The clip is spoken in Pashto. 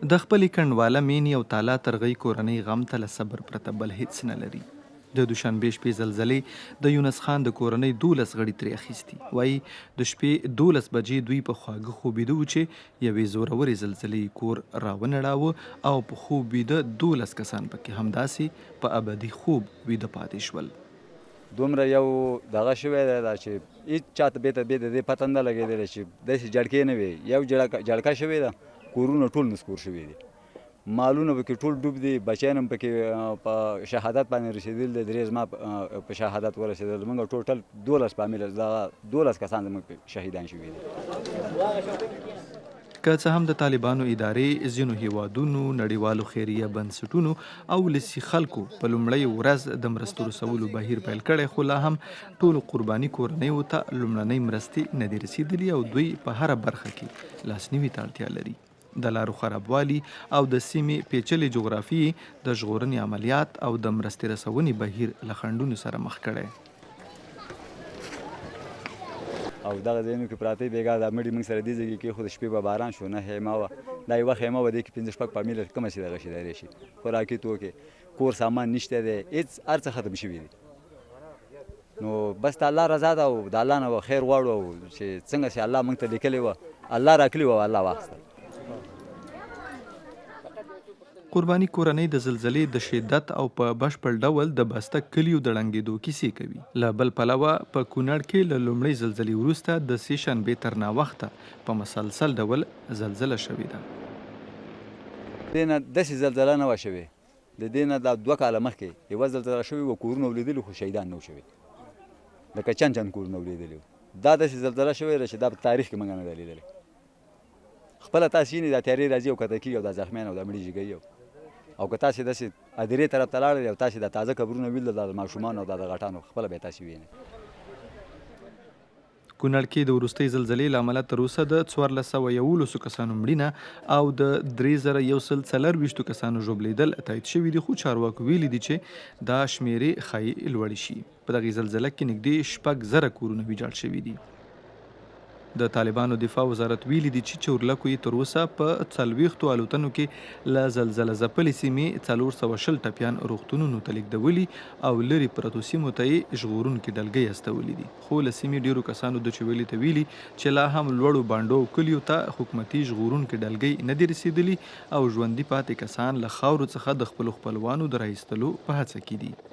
د خپلې کنډواله مینې او تالا ترغۍ کورنۍ غم ته له صبر پرته بل هیڅ نه لري. د دوشنبې شپې زلزلې د یونس خان د کورنۍ دولس غړي ترې اخیستي. وایي د شپې دولس بجې دوی په خواږه خوبېده و چې یوې زورورې زلزلې کور راونړاوه او په خوب ویده دولس کسان پکې همداسې په ابدي خوب ویده پاتې شول. دومره یو دغه شوی دی دا چې هیڅ چاته بیته بیته دې پته نه لګېدلی چې داسې جړکې نه وي یو جړکه شوې ده کورونه ټول نسکور شوي دي. مالونه پکې ټول ډوب دي بچیان هم پکې په شهادت باندې رسېدل دي درې زما په شهادت ورسېدل موږ ټوټل دولس فامیل دغه دولس کسان زموږ شهیدان شوي دي. که څه هم د طالبانو ادارې ځینو هیوادونو نړیوالو خیریه بنسټونو او لسی خلکو په لومړی ورځ د مرستو رسولو بهیر پیل کړی خو لا هم ټولو قرباني کورنیو ته لومړنۍ مرستې نه دي رسیدلي او دوی په هره برخه کې لاسنیوي ته اړتیا لري د لارو خرابوالي او د سیمې پیچلې جغرافي د ژغورنې عملیات او د مرستې رسونې بهیر له خنډونو سره مخ کړی. او دغه ځایونو کې پراته بیګا د مړي موږ سره دې ځای کې خو د شپې به باران شو نه خیمه وه. دا یوه خیمه وه دې کې پنځه شپږ فامیل کومه چې دغه شي داری شي. خوراکي توکې کور سامان نشته دی هېڅ هر څه ختم شوي دي. نو بس الله رضا ده او د الله نه خیر غواړو چې څنګه چې الله موږ ته لیکلی وه الله راکړي وه الله واخیسته قرباني کورنۍ د زلزلې د شدت او په بشپړ ډول د بسته کلیو د ړنګېدو کیسې کوي. له بل پلوه په کونړ کې له لومړۍ زلزلې وروسته د سې شنبې تر ناوخته په مسلسل ډول زلزله شوې ده. دې نه داسې زلزله نه وه شوې. د دې نه دا دوه کاله مخکې یوه زلزله شوې وه کورونه ولیدلي خو شهیدان نه و شوي. لکه چند چند کورونه ولیدلي دا داسې زلزله شوې ده چې دا په تاریخ کې موږ نه ده لیدلې خپله تاسې وینئ دا تیارې راځي او کته کېږي او دا زخمیان او دا مړي جګوي او که تاسې داسې ادرې طرف ته لاړئ او تاسې د تازه قبرونه دا د ماشومانو او د غټانو خپله به یې تاسې وینئ کونړ کې د وروستۍ زلزلې له امله تر اوسه د څوارلس سوه یولسو کسانو مړینه او د درې زره یو سل څلرویشتو کسانو ژوبلیدل تایید شوي دي خو چارواکو ویلي دي چې دا شمیرې ښایي لوړې شي. په دغې زلزله کې نږدې شپږ زره کورونه ویجاړ شوي دي د طالبانو دفاع وزارت ویلي دي چې چورلکو یې تر اوسه په څلوېښتو الوتنو کې له زلزله ځپلې سیمې څلور سوه شل ټپیان روغتونونو ته لیږدولي او لرې پرتو سیمو ته یې ژغورونکي ډلګۍ استولي دي. خو له سیمې ډیرو کسانو د چویلي ته ویلي چې لا هم لوړو بانډو کلیو ته حکومتي ژغورونکي ډلګۍ نه دي رسیدلي او ژوندي پاتې کسان له خاورو څخه د خپلو خپلوانو د راایستلو په هڅه کې دي